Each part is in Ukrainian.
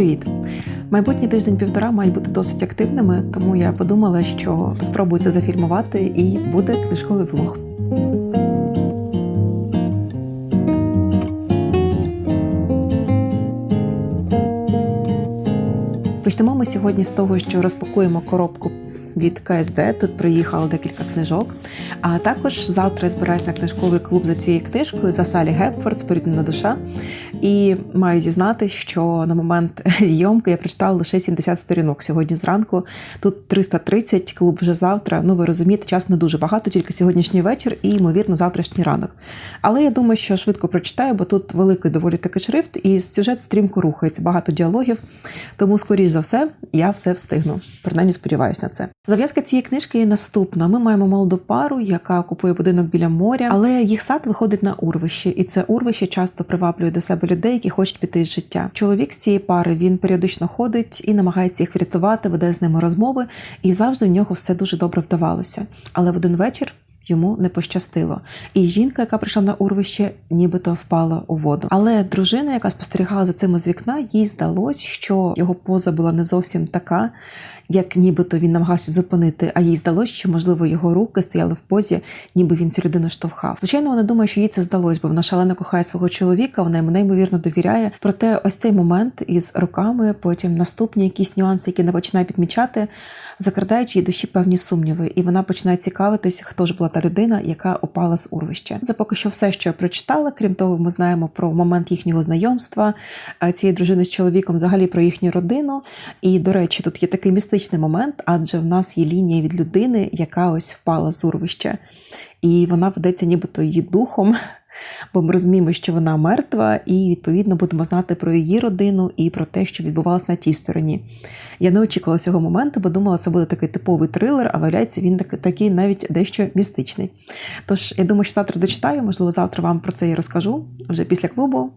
Привіт! Майбутній тиждень-півтора мають бути досить активними, тому я подумала, що спробую це зафільмувати і буде книжковий влог. Почнемо ми сьогодні з того, що розпакуємо коробку від КСД. Тут приїхало декілька книжок. А також завтра я збираюсь на книжковий клуб за цією книжкою за Салі Гепфорд «Споріднена душа. І маю зізнати, що на момент зйомки я прочитала лише 70 сторінок сьогодні зранку. Тут 330, клуб вже завтра. Ну ви розумієте, часу не дуже багато, тільки сьогоднішній вечір і, ймовірно, завтрашній ранок. Але я думаю, що швидко прочитаю, бо тут великий доволі таки шрифт, і сюжет стрімко рухається, багато діалогів. Тому, скоріш за все, я все встигну. Принаймні сподіваюся на це. Зав'язка цієї книжки є наступна. Ми маємо молоду пару, яка купує будинок біля моря, але їх сад виходить на урвище, і це урвище часто приваблює до себе людей, які хочуть піти з життя. Чоловік з цієї пари він періодично ходить і намагається їх врятувати, веде з ними розмови, і завжди у нього все дуже добре вдавалося. Але в один вечір. Йому не пощастило, і жінка, яка прийшла на урвище, нібито впала у воду. Але дружина, яка спостерігала за цим з вікна, їй здалось, що його поза була не зовсім така, як нібито він намагався зупинити, а їй здалось, що можливо його руки стояли в позі, ніби він цю людину штовхав. Звичайно, вона думає, що їй це здалось, бо вона шалено кохає свого чоловіка, вона йому неймовірно довіряє. Проте, ось цей момент із роками, потім наступні якісь нюанси, які вона починає підмічати, закрадаючи їй душі певні сумніви, і вона починає цікавитись, хто ж була та людина, яка упала з урвища. Це поки що все, що я прочитала. Крім того, ми знаємо про момент їхнього знайомства цієї дружини з чоловіком, взагалі про їхню родину. І, до речі, тут є такий містичний момент, адже в нас є лінія від людини, яка ось впала з урвища, і вона ведеться нібито її духом. Бо ми розуміємо, що вона мертва, і відповідно будемо знати про її родину і про те, що відбувалося на тій стороні. Я не очікувала цього моменту, бо думала, це буде такий типовий трилер, а виявляється, він такий навіть дещо містичний. Тож, я думаю, що завтра дочитаю, можливо, завтра вам про це і розкажу вже після клубу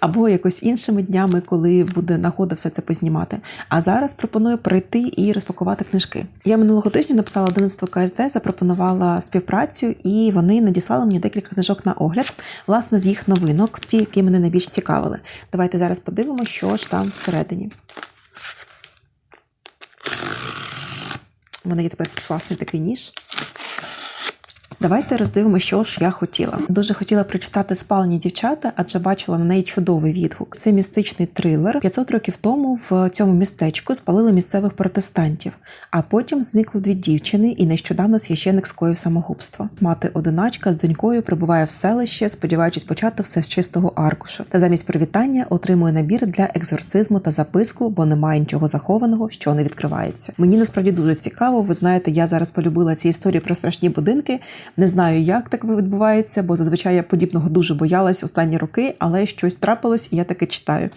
або якось іншими днями, коли буде нагода все це познімати. А зараз пропоную прийти і розпакувати книжки. Я минулого тижня написала 11 КСД, запропонувала співпрацю, і вони надіслали мені декілька книжок на огляд, власне, з їх новинок, ті, які мене найбільш цікавили. Давайте зараз подивимося, що ж там всередині. У мене є тепер класний такий ніж. Давайте роздивимо, що ж я хотіла. Дуже хотіла прочитати спалені дівчата, адже бачила на неї чудовий відгук. Це містичний трилер. 500 років тому в цьому містечку спалили місцевих протестантів, а потім зникли дві дівчини, і нещодавно священик скоїв самогубство. Мати одиначка з донькою прибуває в селище, сподіваючись почати все з чистого аркушу. Та замість привітання отримує набір для екзорцизму та записку, бо немає нічого захованого, що не відкривається. Мені насправді дуже цікаво. Ви знаєте, я зараз полюбила ці історії про страшні будинки. Не знаю, як так відбувається, бо зазвичай я подібного дуже боялась останні роки, але щось трапилось, і я таке читаю.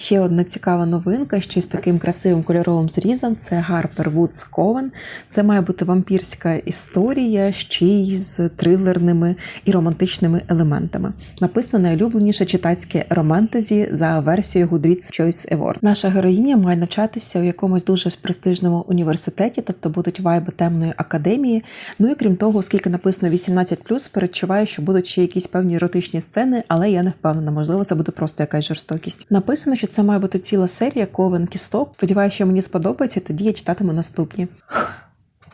Ще одна цікава новинка, щось таким красивим кольоровим зрізом. Це Harper Woods Coven. Це має бути вампірська історія, ще й з трилерними і романтичними елементами. Написано найулюбленіше читацьке романтезі за версією Goodreads Choice Award. Наша героїня має навчатися у якомусь дуже престижному університеті, тобто будуть вайби темної академії. Ну і крім того, оскільки написано 18+, передчуваю, що будуть ще якісь певні еротичні сцени, але я не впевнена, можливо, це буде просто якась жорстокість. Написано, що це має бути ціла серія ковен кісток. Сподіваюся, що мені сподобається, тоді я читатиму наступні.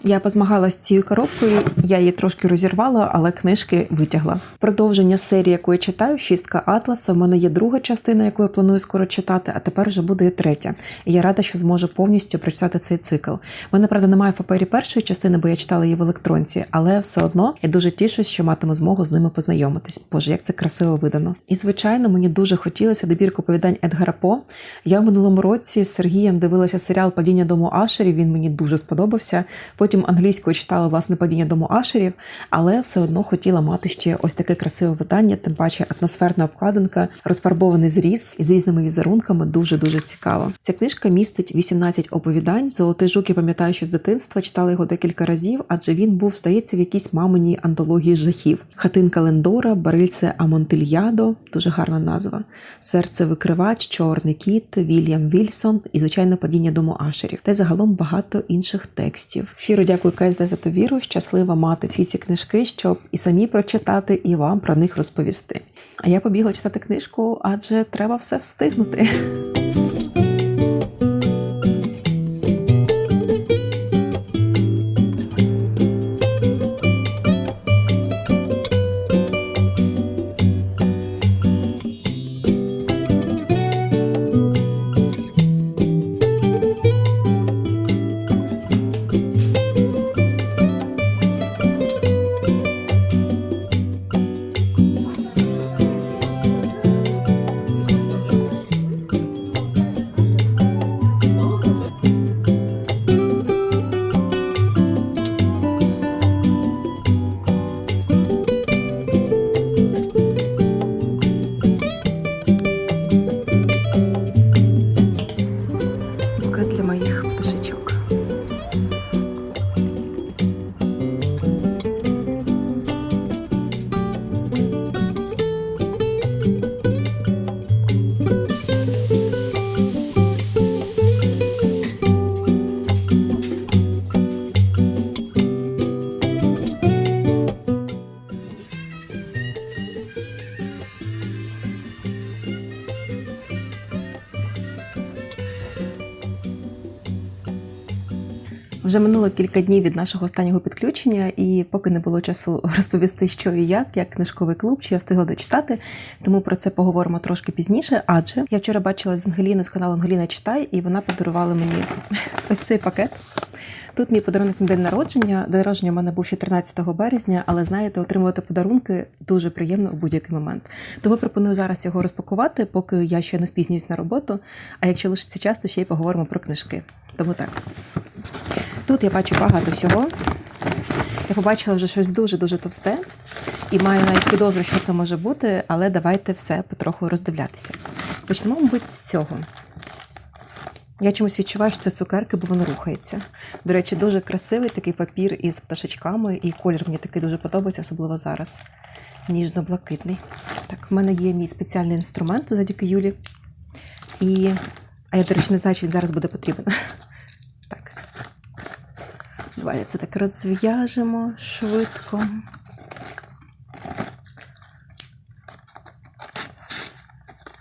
Я позмагалася з цією коробкою, я її трошки розірвала, але книжки витягла. Продовження серії, яку я читаю, шістка Атласа. У мене є друга частина, яку я планую скоро читати, а тепер вже буде і третя. І я рада, що зможу повністю прочитати цей цикл. У мене, правда, немає в папері першої частини, бо я читала її в електронці, але все одно я дуже тішусь, що матиму змогу з ними познайомитись. Боже, як це красиво видано. І звичайно, мені дуже хотілося добірку повідань Едгара По. Я в минулому році з Сергієм дивилася серіал Падіння дому Ашерів. Він мені дуже сподобався. Потім Потім англійською читала власне падіння дому Ашерів, але все одно хотіла мати ще ось таке красиве видання, тим паче атмосферна обкладинка, розфарбований зріз із різними візерунками. Дуже дуже цікаво. Ця книжка містить 18 оповідань. Золотий жук я пам'ятаю, що з дитинства читала його декілька разів, адже він був, здається, в якійсь маминій антології жахів. Хатинка Лендора, Барильце Амонтильядо, дуже гарна назва. Серце викривач, Чорний кіт, Вільям Вільсон і звичайно падіння дому Ашерів, та й загалом багато інших текстів. Щиро Дякую КСД за ту. Щаслива мати всі ці книжки, щоб і самі прочитати, і вам про них розповісти. А я побігла читати книжку, адже треба все встигнути. Минуло кілька днів від нашого останнього підключення, і поки не було часу розповісти, що і як, як книжковий клуб, чи я встигла дочитати. Тому про це поговоримо трошки пізніше. Адже я вчора бачила з Ангеліни з каналу Ангеліна Читай, і вона подарувала мені ось цей пакет. Тут мій подарунок на день народження. День народження в мене був ще 13 березня, але знаєте, отримувати подарунки дуже приємно у будь-який момент. Тому пропоную зараз його розпакувати, поки я ще не спізнююсь на роботу. А якщо лишиться час, то ще й поговоримо про книжки. Тому так. Тут я бачу багато всього. Я побачила вже щось дуже-дуже товсте і маю навіть підозру, що це може бути, але давайте все потроху роздивлятися. Почнемо, мабуть, з цього. Я чомусь відчуваю, що це цукерки, бо воно рухається. До речі, дуже красивий такий папір із пташечками, і колір мені такий дуже подобається, особливо зараз. Ніжно-блакитний. Так, в мене є мій спеціальний інструмент завдяки Юлі. І. А я, до речі, не знаю, чи він зараз буде потрібен. Це так розв'яжемо швидко.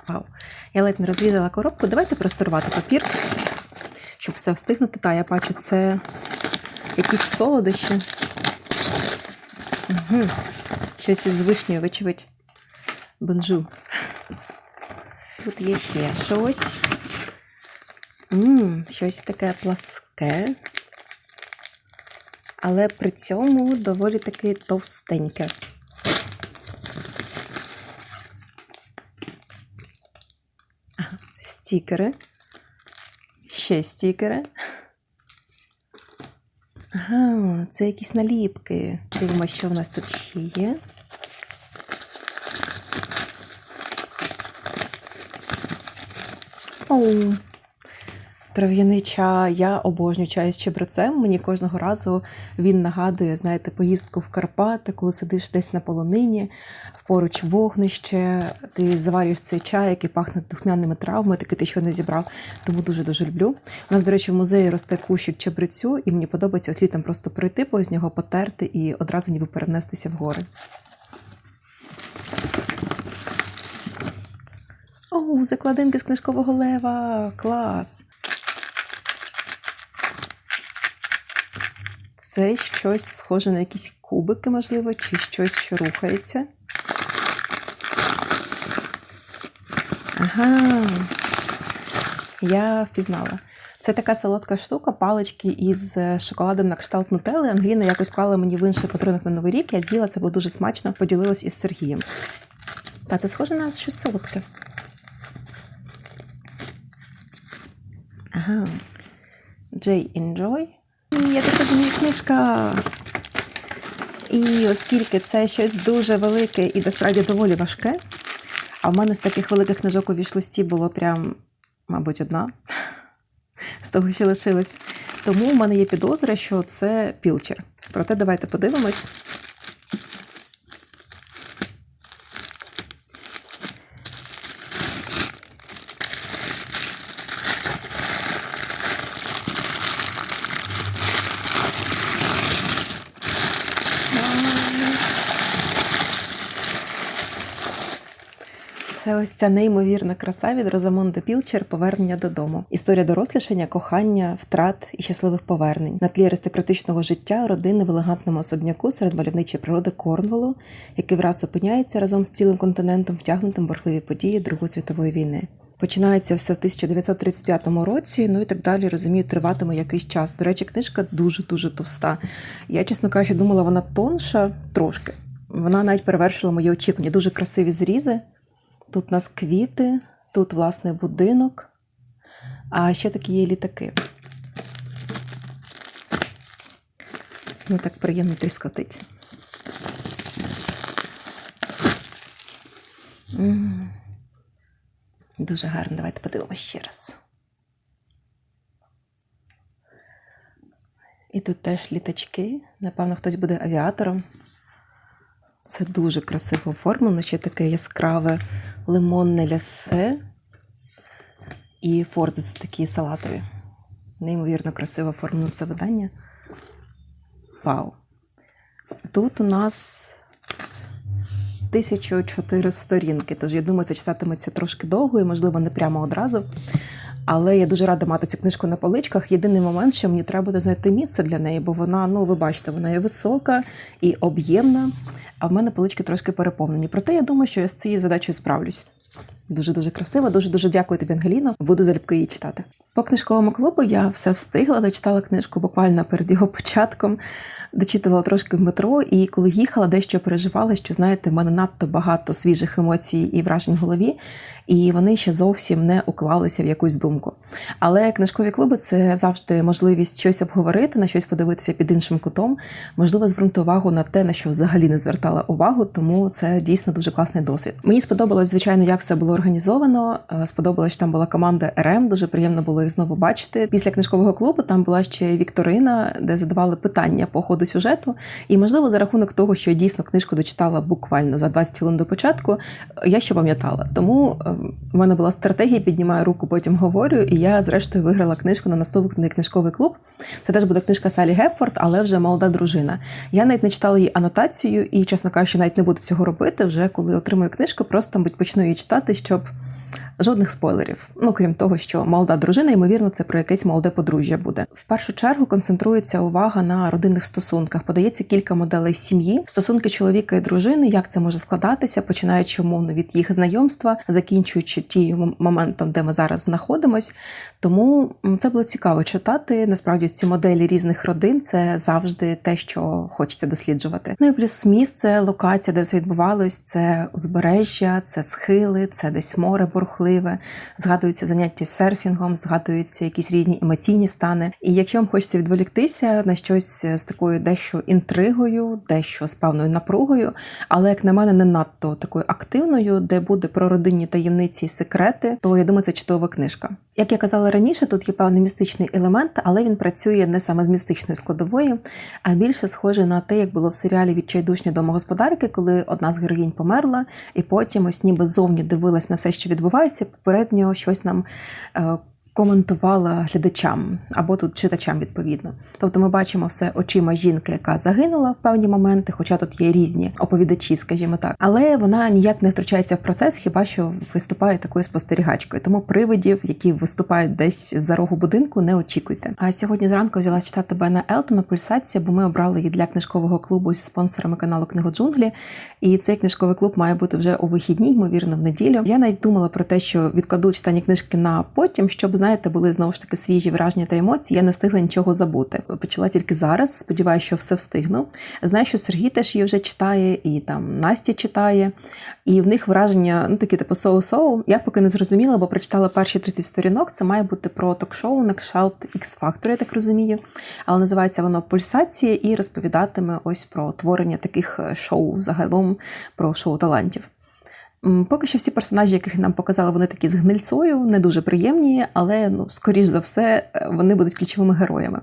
Вау. Я ледь не розрізала коробку. Давайте просто рвати папір, щоб все встигнути. Та, я бачу, це якісь солодощі. Угу. Щось із вишнею, вочевидь. Бонжу. Тут є ще щось. Ммм, щось таке пласке. Але при цьому доволі таки товстеньке. Стікери. Ще стікери. Ага, це якісь наліпки. Дивимося, що в нас тут ще є. Оу. Трав'яний чай. Я обожнюю чай з чебрецем. Мені кожного разу він нагадує, знаєте, поїздку в Карпати, коли сидиш десь на полонині, поруч вогнище, ти заварюєш цей чай, який пахне духмяними травмами, такий ти що не зібрав. Тому дуже-дуже люблю. У нас, до речі, в музеї росте кущик чебрецю, і мені подобається ось літом просто пройти повз нього, потерти і одразу ніби перенестися в гори. О, закладинки з книжкового лева! Клас! Це щось схоже на якісь кубики, можливо, чи щось, що рухається. Ага, я впізнала. Це така солодка штука, палички із шоколадом на кшталт нутелли. Ангеліна якось клала мені в інший подарунок на Новий рік. Я з'їла, це було дуже смачно, поділилась із Сергієм. Та це схоже на щось солодке. Ага. J. Enjoy. Я така мені книжка. І оскільки це щось дуже велике і насправді доволі важке, а в мене з таких великих книжок у вішлисті було прям, мабуть, одна з того, що лишилось. Тому в мене є підозра, що це пілчер. Проте давайте подивимось. Це ось ця неймовірна краса від Розамонда Пілчер Повернення додому. Історія дорослішання, кохання, втрат і щасливих повернень на тлі аристократичного життя родини в елегантному особняку серед мальовничої природи Корнволу, який враз опиняється разом з цілим континентом, втягнутим в бурхливі події Другої світової війни. Починається все в 1935 році, ну і так далі, розумію, триватиме якийсь час. До речі, книжка дуже-дуже товста. Я, чесно кажучи, думала, вона тонша трошки. Вона навіть перевершила мої очікування. Дуже красиві зрізи. Тут у нас квіти, тут, власне, будинок, а ще такі є літаки. Ну, так приємно тріскотить. Дуже гарно. Давайте подивимося ще раз. І тут теж літачки. Напевно, хтось буде авіатором. Це дуже красиво оформлено, ще таке яскраве лимонне лясе. І форти це такі салатові. Неймовірно красиво оформлено це видання. Вау! Тут у нас 1400 сторінки, тож я думаю, це читатиметься трошки довго і, можливо, не прямо одразу. Але я дуже рада мати цю книжку на поличках. Єдиний момент, що мені треба буде знайти місце для неї, бо вона, ну ви бачите, вона є висока і об'ємна, а в мене полички трошки переповнені. Проте я думаю, що я з цією задачею справлюсь. Дуже дуже красиво. Дуже дуже дякую тобі, Ангеліно. Буду залюбки її читати. По книжковому клубу я все встигла, дочитала книжку буквально перед його початком. Дочитувала трошки в метро, і коли їхала, дещо переживала, що знаєте, в мене надто багато свіжих емоцій і вражень в голові, і вони ще зовсім не уклалися в якусь думку. Але книжкові клуби це завжди можливість щось обговорити, на щось подивитися під іншим кутом, можливо, звернути увагу на те, на що взагалі не звертала увагу, тому це дійсно дуже класний досвід. Мені сподобалось, звичайно, як все було організовано. Е, Сподобалось, що там була команда РМ. Дуже приємно було їх знову бачити. Після книжкового клубу там була ще Вікторина, де задавали питання по ходу сюжету. І можливо, за рахунок того, що я дійсно книжку дочитала буквально за 20 хвилин до початку, я ще пам'ятала. Тому е, в мене була стратегія, піднімаю руку, потім говорю, і я зрештою виграла книжку на наступний книжковий клуб. Це теж буде книжка Салі Гепфорд, але вже молода дружина. Я навіть не читала її анотацію, і, чесно кажучи, навіть не буду цього робити. Вже коли отримую книжку, просто мабуть, почну її читати, щоб. Жодних спойлерів, ну крім того, що молода дружина, ймовірно, це про якесь молоде подружжя буде. В першу чергу концентрується увага на родинних стосунках. Подається кілька моделей сім'ї, стосунки чоловіка і дружини, як це може складатися, починаючи умовно від їх знайомства, закінчуючи тією моментом, де ми зараз знаходимось. Тому це було цікаво читати. Насправді ці моделі різних родин це завжди те, що хочеться досліджувати. Ну і плюс місце, локація, де все відбувалось, це узбережжя, це схили, це десь море бурхливе. Згадуються заняття серфінгом, згадуються якісь різні емоційні стани. І якщо вам хочеться відволіктися на щось з такою дещо інтригою, дещо з певною напругою, але як на мене, не надто такою активною, де буде про родинні таємниці і секрети, то я думаю, це чудова книжка. Як я казала раніше, тут є певний містичний елемент, але він працює не саме з містичної складової, а більше схоже на те, як було в серіалі Відчайдушні домогосподарки, коли одна з героїнь померла, і потім ось ніби зовні дивилась на все, що відбувається, попередньо щось нам. Коментувала глядачам або тут читачам відповідно. Тобто ми бачимо все очима жінки, яка загинула в певні моменти, хоча тут є різні оповідачі, скажімо так, але вона ніяк не втручається в процес, хіба що виступає такою спостерігачкою. Тому привидів, які виступають десь за рогу будинку, не очікуйте. А сьогодні зранку взяла читати Бена Елтона Пульсація, бо ми обрали її для книжкового клубу зі спонсорами каналу Книго Джунглі. І цей книжковий клуб має бути вже у вихідні, ймовірно, в неділю. Я навіть думала про те, що відкладу читання книжки на потім, щоб знаєте, були знову ж таки свіжі враження та емоції. Я не встигла нічого забути. Почала тільки зараз. Сподіваюся, що все встигну. Знаю, що Сергій теж її вже читає, і там Настя читає. І в них враження, ну такі типу соу-соу. Я поки не зрозуміла, бо прочитала перші 30 сторінок. Це має бути про ток-шоу на кшталт X-Factor, я так розумію. Але називається воно Пульсація і розповідатиме ось про творення таких е, шоу загалом про шоу талантів. Поки що всі персонажі, яких нам показали, вони такі з гнильцою, не дуже приємні, але ну, скоріш за все, е, вони будуть ключовими героями.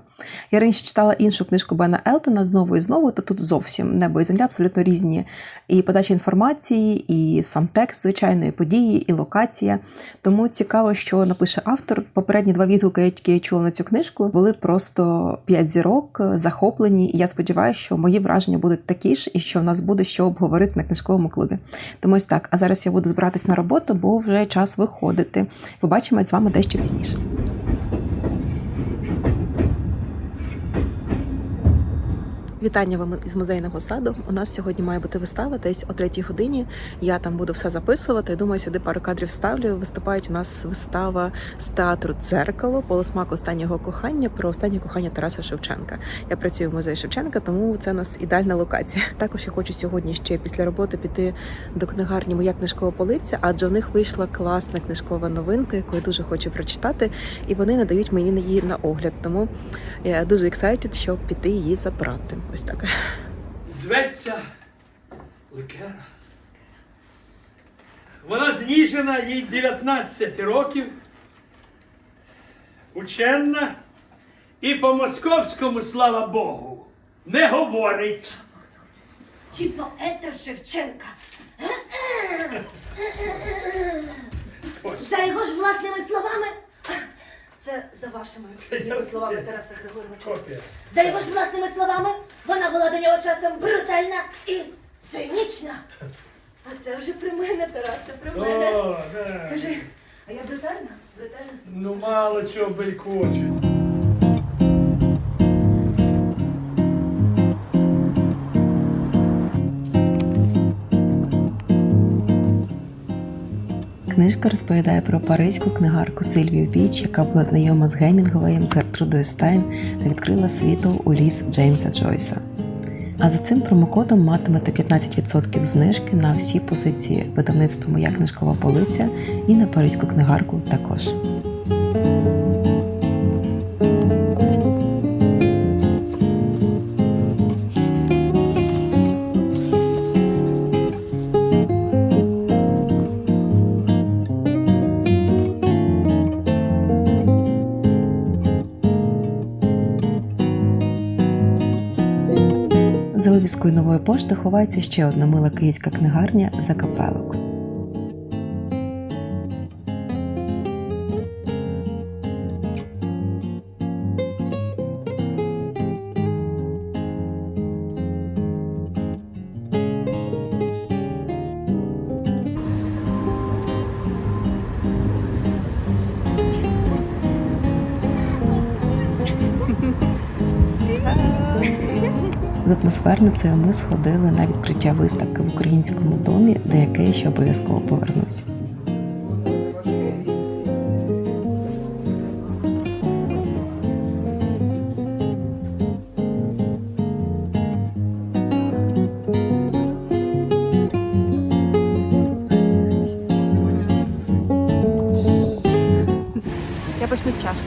Я раніше читала іншу книжку Бена Елтона знову і знову, то тут зовсім небо і земля абсолютно різні. І подача інформації, і сам текст звичайної події, і локація. Тому цікаво, що напише автор. Попередні два відгуки, які я чула на цю книжку, були просто п'ять зірок, захоплені. І я сподіваюся, що мої враження будуть такі ж, і що в нас буде що обговорити на книжковому клубі. Тому ось так. А зараз зараз я буду збиратись на роботу, бо вже час виходити. Побачимось з вами дещо пізніше. Вітання вам із музейного саду. У нас сьогодні має бути вистава десь о третій годині. Я там буду все записувати. Думаю, сюди пару кадрів ставлю. Виступають у нас вистава з театру Дзеркало, полусмак останнього кохання про останнє кохання Тараса Шевченка. Я працюю в музеї Шевченка, тому це у нас ідеальна локація. Також я хочу сьогодні ще після роботи піти до книгарні Моя книжкова полиця, адже у них вийшла класна книжкова новинка, яку я дуже хочу прочитати, і вони надають мені її на огляд. Тому я дуже excited, щоб піти її забрати. Ось так. Зветься Ликера. Вона зніжена, їй 19 років, ученна і по московському, слава Богу, не говорить. Чи поета Шевченка? За його ж власними словами. Це за вашими словами Тараса Григоровича. За його ж власними словами, вона була до нього часом брутальна і цинічна. А це вже при мене, Тарасе, при мене. О, да. Скажи, а я брутальна? Брутальна з тобою? Ну мало чого белькочуть. Книжка розповідає про паризьку книгарку Сильвію Біч, яка була знайома з Гемінгуеєм, з Гертрудою Стайн та відкрила світу у ліс Джеймса Джойса. А за цим промокодом матимете 15% знижки на всі позиції видавництва Моя книжкова полиця і на паризьку книгарку також. За вивіскою нової пошти ховається ще одна мила київська книгарня Закапелок. З ми сходили на відкриття виставки в українському домі, до якої ще обов'язково повернуся. Я почну з чашки.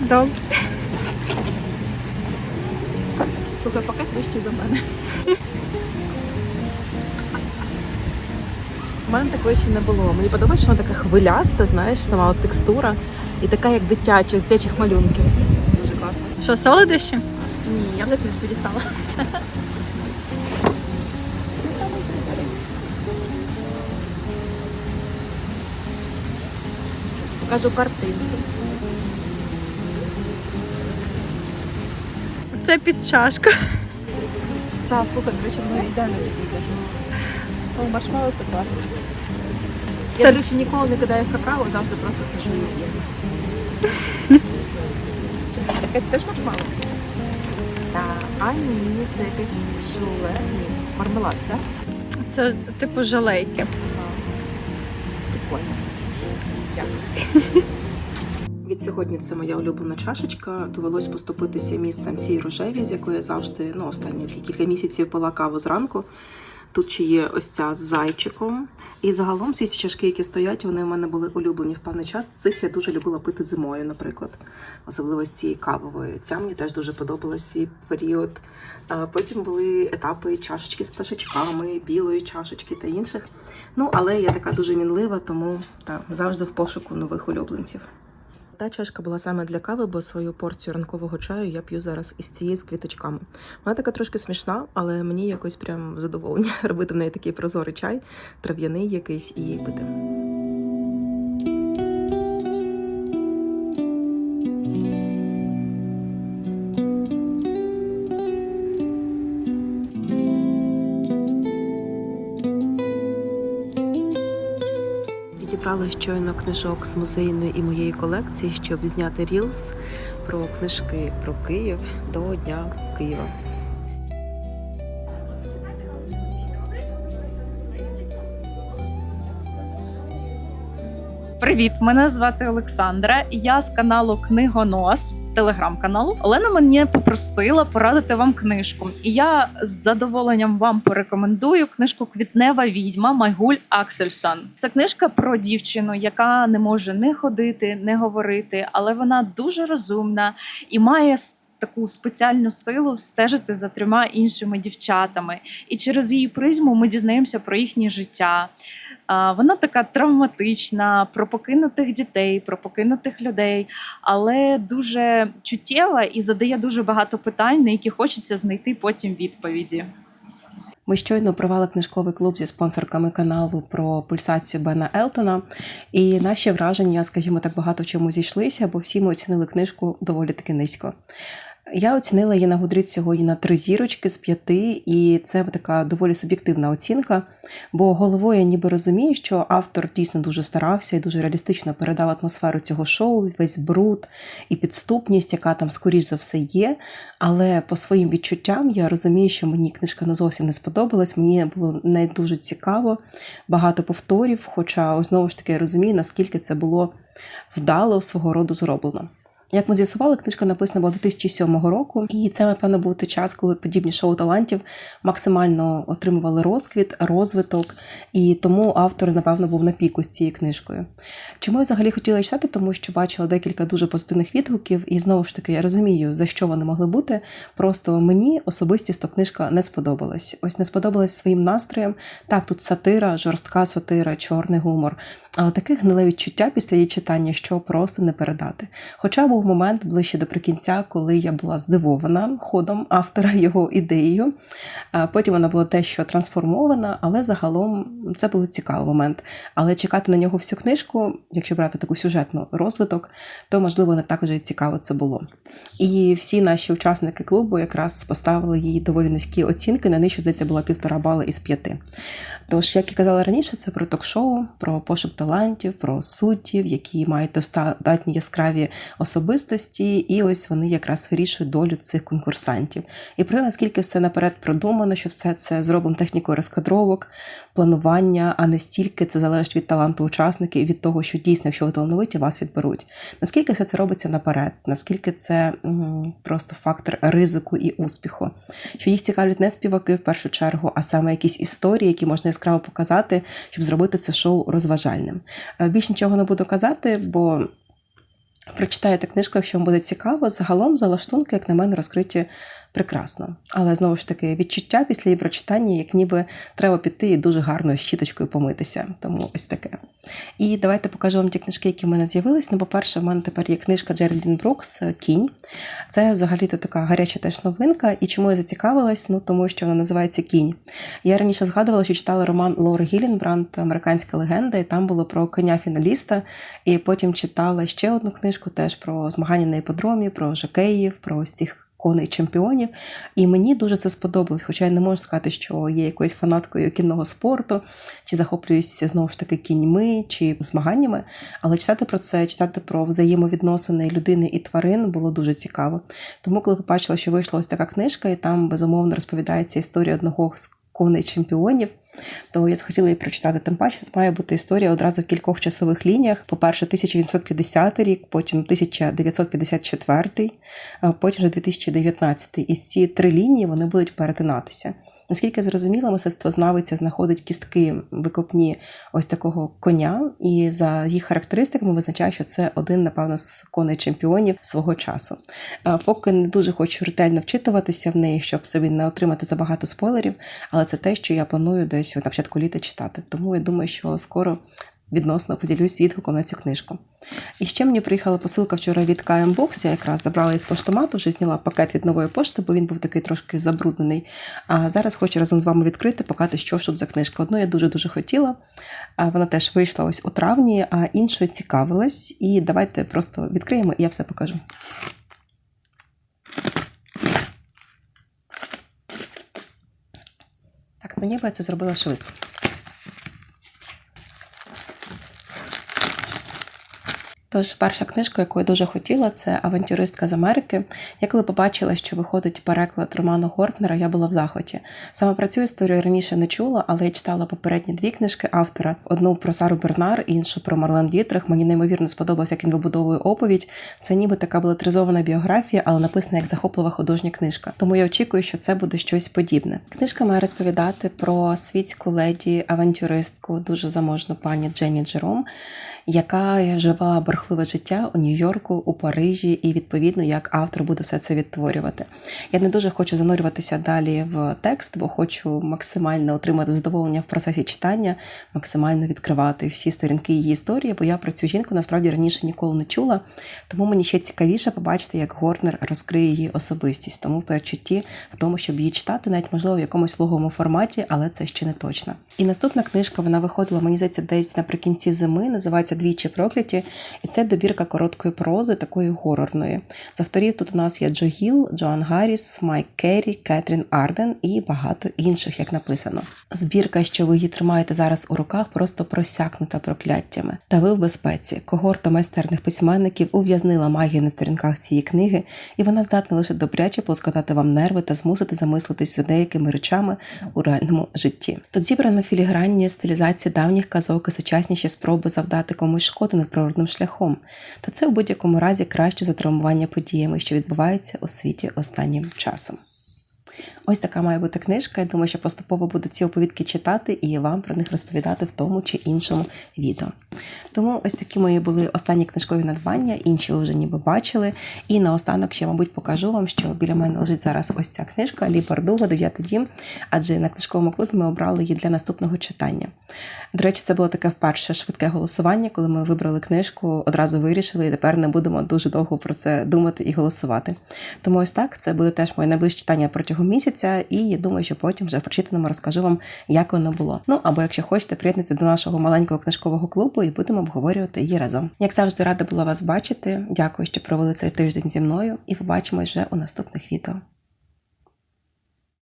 Добре. Слухай, пакет вищий за мене. У мене такої ще не було. Мені подобається, що вона така хвиляста, знаєш, сама от текстура. І така, як дитяча, з дитячих малюнків. Дуже класно. Що, солодощі? Ні, я них не перестала. Покажу картинку. Це під чашку. Так, слухай, до речі, воно йде на такі О, маршмеллоу це клас. Я, Це- до речі, ніколи не кидаю в какао, завжди просто і їм. Таке це теж маршмеллоу? Так, а ні, це якесь желе, ні, мармелад, так? Це типу жалейки. Прикольно. Дякую. Сьогодні це моя улюблена чашечка. Довелось поступитися місцем цій рожевій, з якої я завжди ну, останні кілька місяців пила каву зранку. Тут ще є ось ця з зайчиком. І загалом всі ці чашки, які стоять, вони в мене були улюблені в певний час. Цих я дуже любила пити зимою, наприклад. Особливо з цієї кавової. Ця мені теж дуже подобалась свій період. Потім були етапи чашечки з пташечками, білої чашечки та інших. Ну, але я така дуже мінлива, тому так, завжди в пошуку нових улюбленців. Та чашка була саме для кави, бо свою порцію ранкового чаю я п'ю зараз із цієї з квіточками. Вона така трошки смішна, але мені якось прям задоволення робити в неї такий прозорий чай, трав'яний якийсь і пити. Щойно книжок з музейної і моєї колекції, щоб зняти рілс про книжки про Київ до Дня Києва. Привіт, мене звати Олександра. Я з каналу Книгонос. Телеграм-каналу Олена мене попросила порадити вам книжку, і я з задоволенням вам порекомендую книжку Квітнева відьма Майгуль Аксельсон. Це книжка про дівчину, яка не може не ходити, не говорити, але вона дуже розумна і має таку спеціальну силу стежити за трьома іншими дівчатами. І через її призму ми дізнаємося про їхнє життя. Вона така травматична, про покинутих дітей, про покинутих людей, але дуже чуттєва і задає дуже багато питань, на які хочеться знайти потім відповіді. Ми щойно провели книжковий клуб зі спонсорками каналу про пульсацію Бена Елтона. І наші враження, скажімо так, багато в чому зійшлися, бо всі ми оцінили книжку доволі таки низько. Я оцінила її на Гудріт сьогодні на три зірочки з п'яти, і це така доволі суб'єктивна оцінка. Бо головою я ніби розумію, що автор дійсно дуже старався і дуже реалістично передав атмосферу цього шоу, весь бруд і підступність, яка там, скоріш за все, є. Але по своїм відчуттям я розумію, що мені книжка ну зовсім не сподобалась. Мені було не дуже цікаво, багато повторів. Хоча знову ж таки я розумію, наскільки це було вдало свого роду зроблено. Як ми з'ясували, книжка написана була 2007 року, і це, напевно, був той час, коли подібні шоу талантів максимально отримували розквіт, розвиток, і тому автор, напевно, був на піку з цією книжкою. Чому я взагалі хотіла читати? Тому що бачила декілька дуже позитивних відгуків, і знову ж таки я розумію, за що вони могли бути. Просто мені особистісто книжка не сподобалась. Ось не сподобалась своїм настроєм. Так, тут сатира, жорстка сатира, чорний гумор. Але таке гниле відчуття після її читання, що просто не передати. Хоча був момент ближче до прикінця, коли я була здивована ходом автора його ідеєю. Потім вона була дещо трансформована, але загалом це був цікавий момент. Але чекати на нього всю книжку, якщо брати таку сюжетну розвиток, то можливо не так вже і цікаво це було. І всі наші учасники клубу якраз поставили їй доволі низькі оцінки. На що здається, була півтора бали із п'яти. Тож, як і казала раніше, це про ток-шоу, про пошук талантів, про суддів, які мають достатньо яскраві особистості, і ось вони якраз вирішують долю цих конкурсантів. І про те, наскільки все наперед продумано, що все це зроблено технікою розкадровок, планування, а не стільки це залежить від таланту учасників і від того, що дійсно, якщо ви талановиті, вас відберуть. Наскільки все це робиться наперед, наскільки це м, просто фактор ризику і успіху, що їх цікавлять не співаки в першу чергу, а саме якісь історії, які можна яскраво показати, щоб зробити це шоу розважальним. Е, Більш нічого не буду казати, бо прочитаєте книжку, якщо вам буде цікаво. Загалом залаштунки, як на мене, розкриті прекрасно. Але знову ж таки, відчуття після її прочитання, як ніби треба піти і дуже гарною щіточкою помитися. Тому ось таке. І давайте покажу вам ті книжки, які в мене з'явились. Ну, по-перше, в мене тепер є книжка Джеральдін Брукс Кінь. Це взагалі-то така гаряча теж новинка. І чому я зацікавилась? Ну тому що вона називається Кінь. Я раніше згадувала, що читала роман Лори Гілленбранд Американська легенда, і там було про коня фіналіста. І потім читала ще одну книжку теж про змагання на іподромі, про жокеїв, про ось цих. Коней чемпіонів, і мені дуже це сподобалось. Хоча я не можу сказати, що є якоюсь фанаткою кінного спорту, чи захоплююся знову ж таки кіньми чи змаганнями. Але читати про це, читати про взаємовідносини людини і тварин було дуже цікаво. Тому, коли побачила, що вийшла ось така книжка, і там безумовно розповідається історія одного з коней чемпіонів, то я захотіла її прочитати. Тим паче тут має бути історія одразу в кількох часових лініях. По-перше, 1850 рік, потім 1954, а потім вже 2019. І ці три лінії вони будуть перетинатися. Наскільки зрозуміло, мистецтвознавиця знаходить кістки викопні ось такого коня, і за їх характеристиками визначає, що це один, напевно, з коней чемпіонів свого часу. Поки не дуже хочу ретельно вчитуватися в неї, щоб собі не отримати забагато спойлерів, але це те, що я планую десь на початку літа читати. Тому я думаю, що скоро відносно поділюсь відгуком на цю книжку. І ще мені приїхала посилка вчора від KM Box, я якраз забрала її з поштомату, вже зняла пакет від нової пошти, бо він був такий трошки забруднений. А зараз хочу разом з вами відкрити, показати, що ж тут за книжка. Одну я дуже-дуже хотіла. А Вона теж вийшла ось у травні, а іншою цікавилась. І давайте просто відкриємо, і я все покажу. Так, ну ніби я це зробила швидко. Тож, перша книжка, яку я дуже хотіла, це Авантюристка з Америки. Я коли побачила, що виходить переклад роману Гортнера, я була в захваті. Саме про цю історію раніше не чула, але я читала попередні дві книжки автора: одну про Сару Бернар, іншу про Марлен Дітрих. Мені неймовірно сподобалось, як він вибудовує оповідь. Це ніби така балетризована біографія, але написана як захоплива художня книжка. Тому я очікую, що це буде щось подібне. Книжка має розповідати про світську леді авантюристку, дуже заможну пані Дженні Джером, яка жила бурхливе життя у Нью-Йорку, у Парижі, і відповідно як автор буде все це відтворювати. Я не дуже хочу занурюватися далі в текст, бо хочу максимально отримати задоволення в процесі читання, максимально відкривати всі сторінки її історії, бо я про цю жінку насправді раніше ніколи не чула. Тому мені ще цікавіше побачити, як Горнер розкриє її особистість. Тому перечутті в тому, щоб її читати, навіть можливо в якомусь логовому форматі, але це ще не точно. І наступна книжка вона виходила, мені здається, десь наприкінці зими. Називається Двічі прокляті, і це добірка короткої прози, такої горорної. З авторів тут у нас є Джо Гіл, Джоан Гарріс, Майк Керрі, Кетрін Арден і багато інших, як написано. Збірка, що ви її тримаєте зараз у руках, просто просякнута прокляттями. Та ви в безпеці. Когорта майстерних письменників ув'язнила магію на сторінках цієї книги, і вона здатна лише добряче полоскотати вам нерви та змусити замислитись за деякими речами у реальному житті. Тут зібрано філігранні стилізації давніх казок і сучасніші спроби завдати комусь шкоди надприродним шляхом. Та це в будь-якому разі краще за травмування подіями, що відбуваються у світі останнім часом. Ось така має бути книжка. Я думаю, що поступово буду ці оповідки читати і вам про них розповідати в тому чи іншому відео. Тому ось такі мої були останні книжкові надбання, інші ви вже ніби бачили. І наостанок ще, мабуть, покажу вам, що біля мене лежить зараз ось ця книжка Лі Бардуга, «Дев'ятий дім, адже на книжковому клубі ми обрали її для наступного читання. До речі, це було таке вперше швидке голосування, коли ми вибрали книжку, одразу вирішили, і тепер не будемо дуже довго про це думати і голосувати. Тому ось так, це буде теж моє найближче читання протягом місяця, і я думаю, що потім вже в прочитаному розкажу вам, як воно було. Ну або якщо хочете, приєднуйтесь до нашого маленького книжкового клубу і будемо обговорювати її разом. Як завжди, рада була вас бачити. Дякую, що провели цей тиждень зі мною, і побачимось вже у наступних відео.